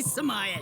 이스마엘.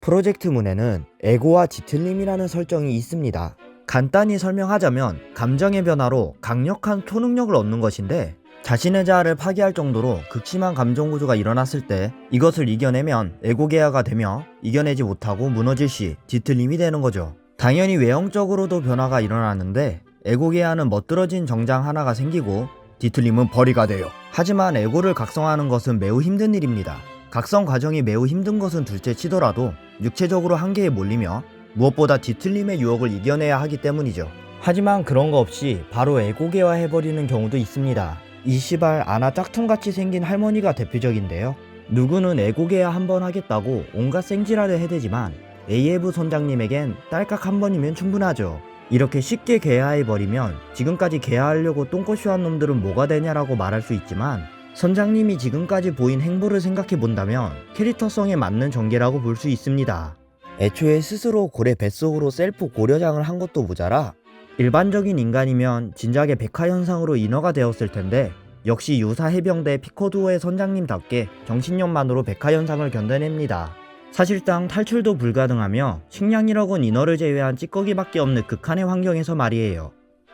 프로젝트 문에는 에고와 지틀림이라는 설정이 있습니다. 간단히 설명하자면 감정의 변화로 강력한 초능력을 얻는 것인데 자신의 자아를 파괴할 정도로 극심한 감정 구조가 일어났을 때 이것을 이겨내면 에고게아가 되며 이겨내지 못하고 무너질 시 지틀림이 되는 거죠. 당연히 외형적으로도 변화가 일어나는데 에고게아는 멋들어진 정장 하나가 생기고 디틀림은 벌이가 돼요. 하지만 에고를 각성하는 것은 매우 힘든 일입니다. 각성 과정이 매우 힘든 것은 둘째 치더라도 육체적으로 한계에 몰리며 무엇보다 뒤틀림의 유혹을 이겨내야 하기 때문이죠. 하지만 그런 거 없이 바로 에고계화 해버리는 경우도 있습니다. 이 시발 아나 짝퉁같이 생긴 할머니가 대표적인데요. 누구는 에고계화 한 번 하겠다고 온갖 생지랄을 해대지만 AF 선장님에겐 딸깍 한 번이면 충분하죠. 이렇게 쉽게 개화해버리면 지금까지 개화하려고 똥꼬쇼한 놈들은 뭐가 되냐라고 말할 수 있지만 선장님이 지금까지 보인 행보를 생각해 본다면 캐릭터성에 맞는 전개라고 볼 수 있습니다. 애초에 스스로 고래 뱃속으로 셀프 고려장을 한 것도 모자라 일반적인 인간이면 진작에 백화 현상으로 인어가 되었을 텐데 역시 유사 해병대 피코두어의 선장님답게 정신력만으로 백화 현상을 견뎌냅니다. 사실상 탈출도 불가능하며 식량이라곤 인어를 제외한 찌꺼기밖에 없는 극한의 환경에서 말이에요.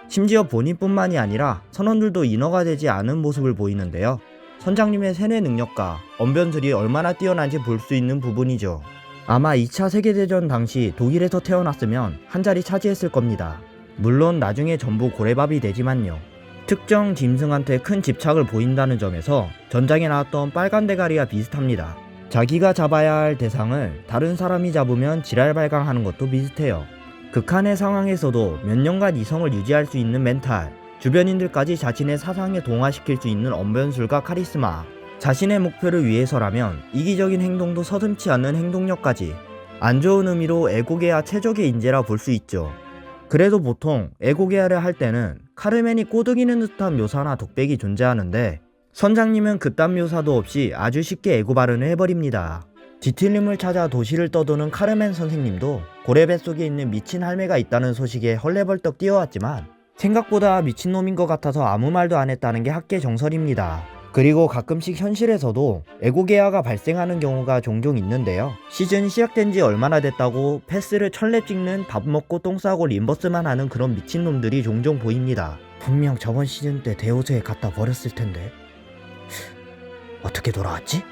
심지어 본인뿐만이 아니라 선원들도 인어가 되지 않은 모습을 보이는데요. 선장님의 세뇌 능력과 언변들이 얼마나 뛰어난지 볼 수 있는 부분이죠. 아마 2차 세계대전 당시 독일에서 태어났으면 한 자리 차지했을 겁니다. 물론 나중에 전부 고래밥이 되지만요. 특정 짐승한테 큰 집착을 보인다는 점에서 전장에 나왔던 빨간 대가리와 비슷합니다. 자기가 잡아야 할 대상을 다른 사람이 잡으면 지랄 발광하는 것도 비슷해요. 극한의 상황에서도 몇 년간 이성을 유지할 수 있는 멘탈, 주변인들까지 자신의 사상에 동화시킬 수 있는 언변술과 카리스마, 자신의 목표를 위해서라면 이기적인 행동도 서슴치 않는 행동력까지 안 좋은 의미로 에고게아 최적의 인재라 볼 수 있죠. 그래도 보통 에고게아를 할 때는 카르멘이 꼬드기는 듯한 묘사나 독백이 존재하는데 선장님은 그딴 묘사도 없이 아주 쉽게 에고 발언을 해버립니다. 디틸림을 찾아 도시를 떠도는 카르멘 선생님도 고래 뱃속에 있는 미친 할매가 있다는 소식에 헐레벌떡 뛰어왔지만 생각보다 미친놈인 것 같아서 아무 말도 안 했다는 게 학계 정설입니다. 그리고 가끔씩 현실에서도 에고게아가 발생하는 경우가 종종 있는데요. 시즌 시작된 지 얼마나 됐다고 패스를 철랩 찍는 밥 먹고 똥 싸고 림버스만 하는 그런 미친놈들이 종종 보입니다. 분명 저번 시즌 때 대호수에 갖다 버렸을 텐데. 어떻게 돌아왔지?